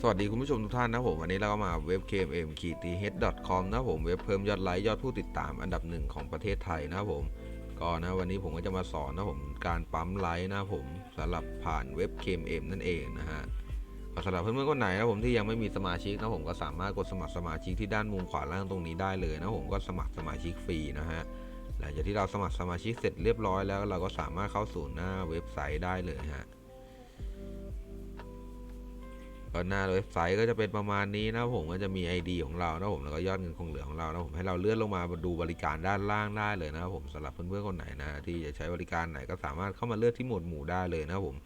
สวัสดีคุณผู้ชมทุกท่านนะผมวันนี้เราก็มาเว็บ KMM ขีด th.com นะผมเว็บเพิ่มยอดไลค์ยอดผู้ติดตามอันดับหนึ่งของประเทศไทยนะผมก็นะวันนี้ผมก็จะมาสอนนะผมการปั๊มไลค์นะผมสำหรับผ่านเว็บ KMM นั่นเองนะฮะก็สำหรับเพื่อนๆคนไหนนะผมที่ยังไม่มีสมาชิกนะผมก็สามารถกดสมัครสมาชิกที่ด้านมุมขวาล่างตรงนี้ได้เลยนะผมก็สมัครสมาชิกฟรีนะฮะหลังจากที่เราสมัครสมาชิกเสร็จเรียบร้อยแล้วเราก็สามารถเข้าสู่หน้าเว็บไซต์ได้เลยฮะ ก็หน้าเว็บไซต์ก็จะเป็นประมาณนี้นะผมก็จะมี ID ของเรานะผมแล้วก็ยอดเงินคงเหลือของเรานะผมให้เราเลื่อนลงมาดูบริการด้านล่างได้เลยนะครับผมสำหรับเพื่อนๆคนไหนนะที่จะใช้บริการไหนก็สามารถเข้ามาเลือกที่หมวดหมู่ได้เลยนะผม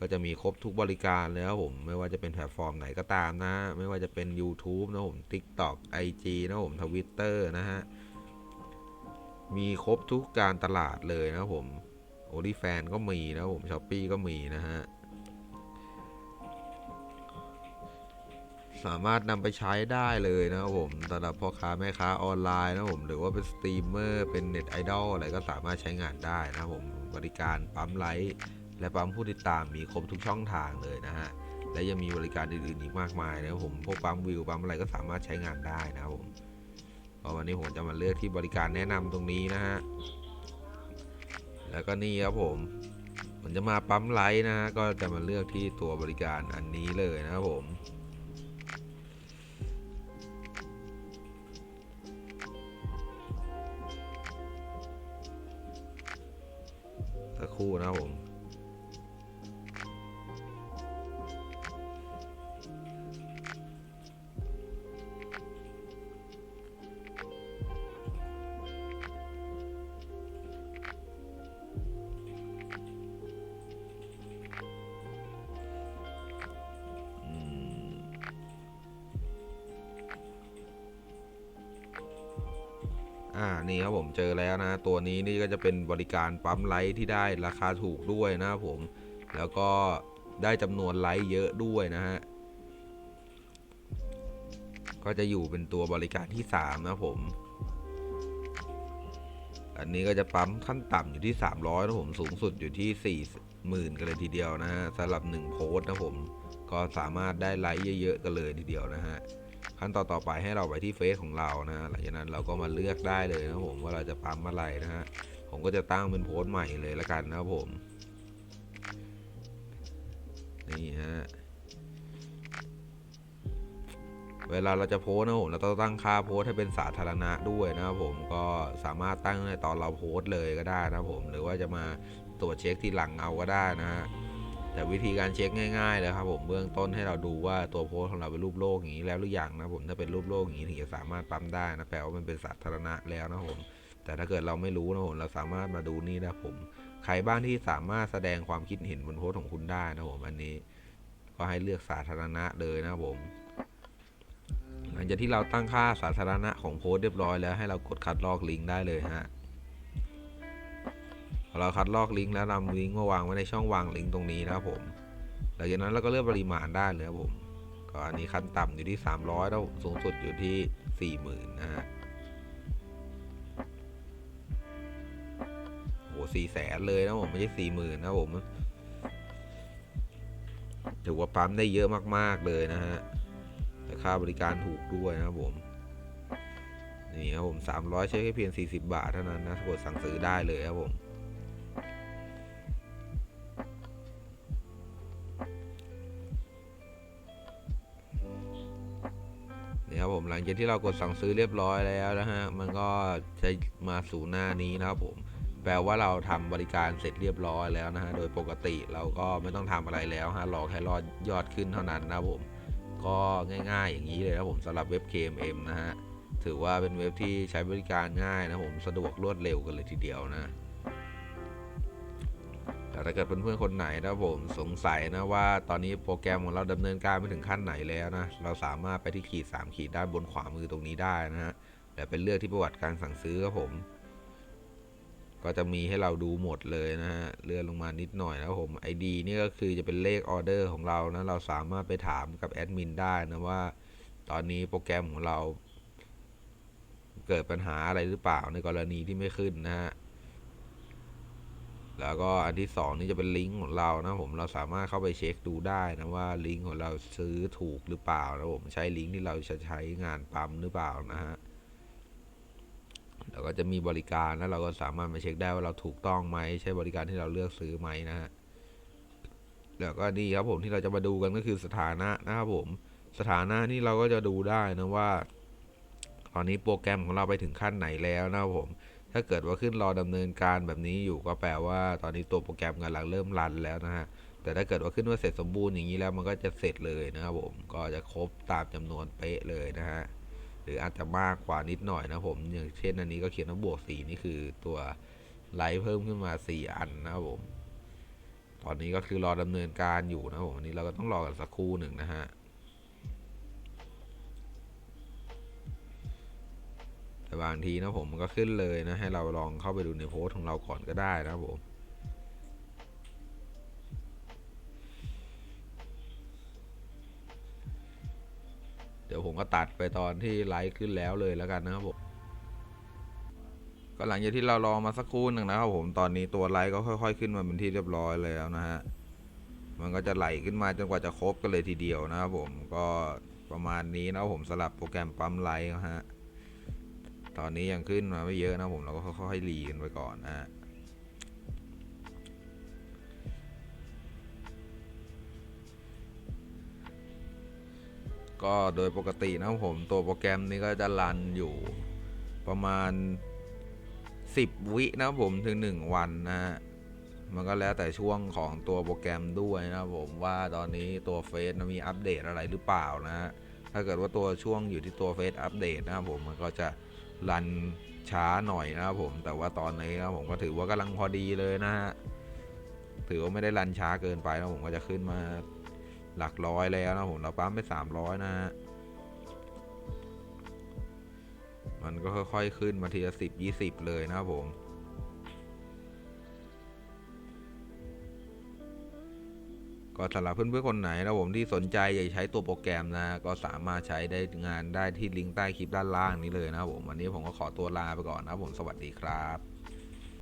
ก็จะมีครบทุกบริการเลยนะครับผมไม่ว่าจะเป็นแพลตฟอร์มไหนก็ตามนะ ไม่ว่าจะเป็น YouTube นะผม TikTok IG นะผม Twitter นะฮะ มีครบทุกการตลาดเลยนะผม o อ l y f a n ก็มีนะผม Shopee ก็มีนะฮะ สามารถนำไปใช้ได้เลยนะครับผมสำหรับพ่อค้าแม่ค้าออนไลน์นะครับผมหรือว่าเป็นสตรีมเมอร์เป็นเน็ตไอดอลอะไรก็สามารถใช้งานได้นะครับผมบริการปั๊มไลค์และปั๊มผู้ติดตามมีครบทุกช่องทางเลยนะฮะและยังมีบริการอื่นๆอีกมากมายนะครับผมพวกปั๊มวิวปั๊มอะไรก็สามารถใช้งานได้นะครับผมวันนี้ผมจะมาเลือกที่บริการแนะนำตรงนี้นะฮะแล้วก็นี่ครับผมผมจะมาปั๊มไลท์นะฮะก็จะมาเลือกที่ตัวบริการอันนี้เลยนะครับผม สักครู่นะครับผม อ่านี่ครับผมเจอแล้วนะ ตัวนี้นี่ก็จะเป็นบริการปั๊มไลท์ที่ได้ราคาถูกด้วยนะครับผม แล้วก็ได้จำนวนไลท์เยอะด้วยนะฮะก็จะอยู่เป็นตัวบริการที่ 3 นะผม อันนี้ก็จะปั๊มขั้นต่ำอยู่ที่ 300 นะผม สูงสุดอยู่ที่ 40,000 กันเลยทีเดียวนะฮะสำหรับ 1 โพสต์นะผม ก็สามารถได้ไลค์เยอะ ๆ กันเลยทีเดียวนะฮะ ขั้นตอนต่อไปให้เราไปที่เฟซของเรานะหลังจากนั้นเราก็มาเลือกได้เลยนะผมว่าเราจะปั๊มอะไรนะฮะผมก็จะตั้งเป็นโพสต์ใหม่เลยละกันนะผมนี่ฮะเวลาเราจะโพสนะผมเราต้องตั้งค่าโพสให้เป็นสาธารณะด้วยนะครับผมก็สามารถตั้งในตอนเราโพสเลยก็ได้นะผมหรือว่าจะมาตรวจเช็คที่หลังเอาก็ได้นะฮะ แต่วิธีการเช็คง่ายๆเลยครับผมเบื้องต้นให้เราดูว่าตัวโพสของเราเป็นรูปโลกอย่างนี้แล้วหรือยังนะผมถ้าเป็นรูปโลกอย่างนี้ถึงจะสามารถปั๊มได้นะแปลว่ามันเป็นสาธารณะแล้วนะผมแต่ถ้าเกิดเราไม่รู้นะผมเราสามารถมาดูนี่นะผมใครบ้างที่สามารถแสดงความคิดเห็นบนโพสของคุณได้นะผมอันนี้ก็ให้เลือกสาธารณะเลยนะผมหลังจากที่เราตั้งค่าสาธารณะของโพสเรียบร้อยแล้วให้เรากดคัดลอกลิงก์ได้เลยฮะ เราคัดลอกลิงก์แล้วนำลิงก์มาวางไว้ในช่องวางลิงก์ตรงนี้นะครับผมหลังจากนั้นเราก็เลือกปริมาณได้เลยครับผมก็อันนี้ขั้นต่ำอยู่ที่ 300 แล้วสูงสุดอยู่ที่ 40,000นะฮะโหสี่แสนเลยนะผมไม่ใช่สี่หมื่นนะผมถือว่าปั๊มได้เยอะมากๆเลยนะฮะแต่ค่าบริการถูกด้วยนะครับผมนี่ครับผม300ใช้แค่เพียง40 บาทเท่านั้นนะกดสั่งซื้อได้เลยครับผม หลังจากที่เรากดสั่งซื้อเรียบร้อยแล้วนะฮะมันก็จะมาสู่หน้านี้นะครับผมแปลว่าเราทำบริการเสร็จเรียบร้อยแล้วนะฮะ โดยปกติเราก็ไม่ต้องทำอะไรแล้วฮะ รอแค่รอดยอดขึ้นเท่านั้นนะครับผม ก็ง่ายๆอย่างนี้เลยนะผมสำหรับเว็บ KMM นะฮะ ถือว่าเป็นเว็บที่ใช้บริการง่ายนะผม สะดวกรวดเร็วกันเลยทีเดียวนะ แต่ถ้าเกิดเพื่อนๆคนไหนนะผมสงสัยนะว่าตอนนี้โปรแกรมของเราดำเนินการไปถึงขั้นไหนแล้วนะเราสามารถไปที่ขีด 3 ขีดด้านบนขวามือตรงนี้ได้นะฮะและเป็นเลือกที่ประวัติการสั่งซื้อครับผม ก็จะมีให้เราดูหมดเลยนะฮะเลื่อนลงมานิดหน่อยนะครับผม ID นี่ก็คือจะเป็นเลขออเดอร์ของเรานะเราสามารถไปถามกับแอดมินได้นะว่า ตอนนี้โปรแกรมของเรา เกิดปัญหาอะไรหรือเปล่าในกรณีที่ไม่ขึ้นนะฮะ แล้วก็อันที่สองนี่จะเป็นลิงก์ของเรานะผมเราสามารถเข้าไปเช็คดูได้นะว่าลิงก์ของเราซื้อถูกหรือเปล่านะผมใช้ลิงก์ที่เราจะใช้งานปั๊มหรือเปล่านะฮะแล้วก็จะมีบริการแล้วเราก็สามารถมาเช็คได้ว่าเราถูกต้องไหมใช่บริการที่เราเลือกซื้อไหมนะฮะแล้วก็นี่ครับผมที่เราจะมาดูกันก็คือสถานะนะครับผมสถานะนี่เราก็จะดูได้นะว่า ตอนนี้โปรแกรมของเราไปถึงขั้นไหนแล้วนะครับผม ถ้าเกิดว่าขึ้นรอดำเนินการแบบนี้อยู่ก็แปลว่า ตอนนี้ตัวโปรแกรมกำลังเริ่มรันแล้วนะฮะแต่ถ้าเกิดว่าขึ้นว่าเสร็จสมบูรณ์อย่างนี้แล้วมันก็จะเสร็จเลยนะครับผมก็จะครบตามจำนวนเป๊ะเลยนะฮะหรืออาจจะมากกว่านิดหน่อยนะผมอย่างเช่นอันนี้ก็เขียนว่าบวกสีนี่คือตัวไลท์เพิ่มขึ้นมา 4 อันนะครับผม ตอนนี้ก็คือรอดำเนินการอยู่นะผมอันนี้เราก็ต้องรอกันสักครู่หนึ่งนะฮะ แต่ บางทีนะผมมันก็ขึ้นเลยนะให้เราลองเข้าไปดูในโพสต์ของเราก่อนก็ได้นะครับผมเดี๋ยวผมก็ตัดไปตอนที่ไลฟ์ขึ้นแล้วเลยแล้วกันนะครับผมก็หลังจากที่เรารอมาสักครู่หนึ่งนะครับผมตอนนี้ตัวไลฟ์ก็ค่อย ๆ ขึ้นมาเป็นที่เรียบร้อยแล้วนะฮะมันก็จะไหลขึ้นมาจนกว่าจะครบกันเลยทีเดียวนะครับผมก็ประมาณนี้นะครับผมสลับโปรแกรมปั๊มไลฟ์นะฮะ ตอนนี้ยังขึ้นมาไม่เยอะนะผมเราก็ค่อยๆรีกันไปก่อนนะฮะก็โดยปกตินะผมตัวโปรแกรมนี้ก็จะรันอยู่ประมาณ 10 วินะผมถึง 1 วันนะฮะมันก็แล้วแต่ช่วงของตัวโปรแกรมด้วยนะผมว่าตอนนี้ตัวเฟซมีอัปเดตอะไรหรือเปล่านะฮะถ้าเกิดว่าตัวช่วงอยู่ที่ตัวเฟซอัปเดตนะครับผมมันก็จะ รันช้าหน่อยนะครับผมแต่ว่าตอนนี้นะครับผมก็ถือว่ากำลังพอดีเลยนะฮะถือว่าไม่ได้รันช้าเกินไปนะผมก็จะขึ้นมาหลักร้อยแล้วนะผมเราปั๊มไป300นะฮะมันก็ค่อยๆขึ้นมาทีละสิบยี่สิบเลยนะครับผม ก็สำหรับเพื่อนๆคนไหนนะผมที่สนใจอยากใช้ตัวโปรแกรมนะ ก็สามารถใช้ได้งานได้ที่ลิงก์ใต้คลิปด้านล่างนี้เลยนะครับผมวันนี้ผมก็ขอตัวลาไปก่อนนะผมสวัสดีครับ